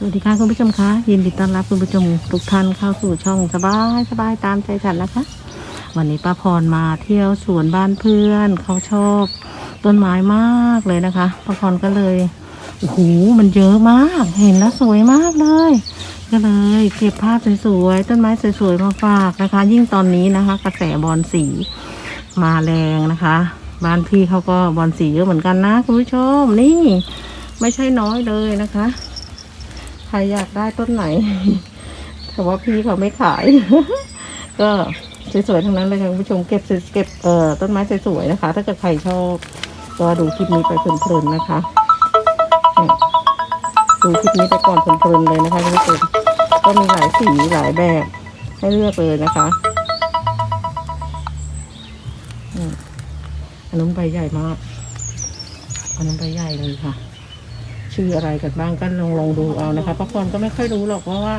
สวัสดีค่ะคุณผู้ชมคะยินดีต้อนรับคุณผู้ชมทุกท่านเข้าสู่ช่องสบายสบายตามใจฉันนะคะ วันนี้ป้าพรมาเที่ยวสวนบ้านเพื่อนเขาชอบต้นไม้มากเลยนะคะป้าพรก็เลยโอ้โหมันเยอะมาก เห็นแล้วสวยมากเลย ก็เลยเก็บภาพสวยๆต้นไม้สวยๆมาฝากนะคะ ยิ่งตอนนี้นะคะ กระแสบอลสีมาแรงนะคะ บ้านพี่เขาก็บอลสีเยอะเหมือนกันนะคุณผู้ชมนี่ ไม่ใช่น้อยเลยนะคะ ใครอยากได้ต้นไหน แต่ว่าพี่เขาไม่ขาย ก็สวยๆทั้งนั้นเลยค่ะคุณผู้ชมเก็บเก็บเอ่อต้นไม้สวยๆนะคะ ถ้าเกิดใครชอบก็ดูคลิปนี้ไปเพลินๆนะคะดูคลิปนี้ไปก่อนเพลินๆเลยนะคะคุณผู้ชมก็มีหลายสีหลายแบบให้เลือกเลยนะคะอันนู้นใบใหญ่มากอันนั้นใบใหญ่เลยค่ะ ชื่ออะไรกันบ้างก็ลองลองดูเอานะคะเพราะคนก็ไม่ค่อยรู้หรอกเพราะว่า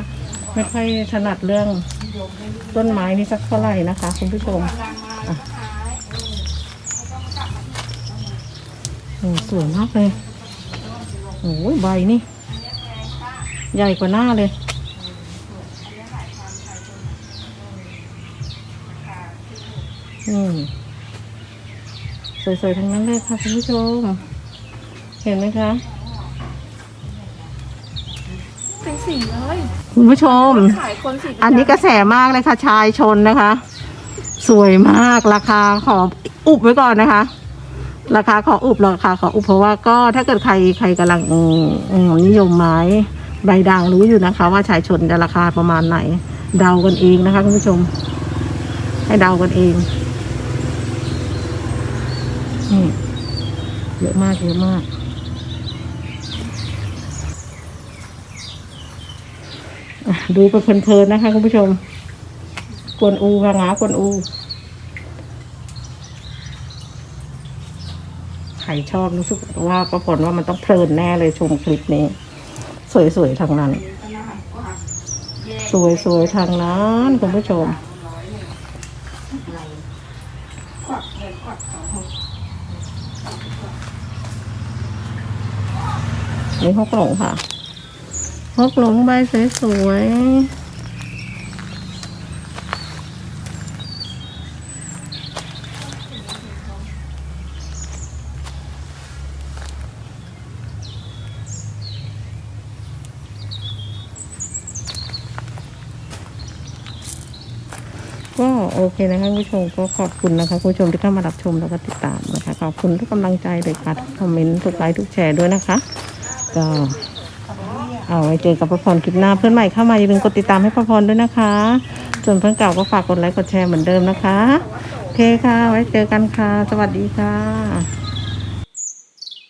ไม่ค่อยถนัดเรื่องต้นไม้นี่สักเท่าไหร่นะคะ คุณผู้ชมอะโอ้สวยมากเลยโอ้ยใบนี่ ใหญ่กว่าหน้าเลยอืมสวยๆทั้งนั้นเลยค่ะคุณผู้ชม เห็นไหมคะ เป็นสีเลยคุณผู้ชม ขายคนสีอันนี้กระแสมากเลยค่ะ ชายชนนะคะ สวยมากราคาขออุบไว้ก่อนนะคะ ราคาขออุบราคาขออุบเพราะว่าก็ถ้าเกิดใครใครกำลังอืมอืมนิยมไม้ใบด่างรู้อยู่นะคะ ว่าชายชนจะราคาประมาณไหน เดากันเองนะคะคุณผู้ชม ให้เดากันเองนี่เยอะมากเยอะมาก อะ ดูไปเพลินๆนะคะคุณผู้ชม กวนอูค่ะงากวนอู ใครชอบรู้สึกว่าประผลว่ามันต้องเพลินแน่เลยชมคลิปนี้ สวยๆทางนั้น สวยๆทางนั้นคุณผู้ชมนี่ฮกหลงค่ะ กหลงใบสวยก็โอเคนะคะคุณผู้ชมก็ขอบคุณนะคะคุณผู้ชมที่เข้ามารับชมแล้วก็ติดตามนะคะ ขอบคุณทุกกำลังใจเลยค่ะทุกคอมเมนต์ทุกไลค์ทุกแชร์ด้วยนะคะ ก็ เอาไว้เจอกับพระพรคลิปหน้าเพื่อนใหม่เข้ามาอย่าลืมกดติดตามให้พระพรด้วยนะคะ ส่วนเพื่อนเก่าก็ฝากกดไลค์กดแชร์เหมือนเดิมนะคะโอเคค่ะ ไว้เจอกันค่ะ สวัสดีค่ะ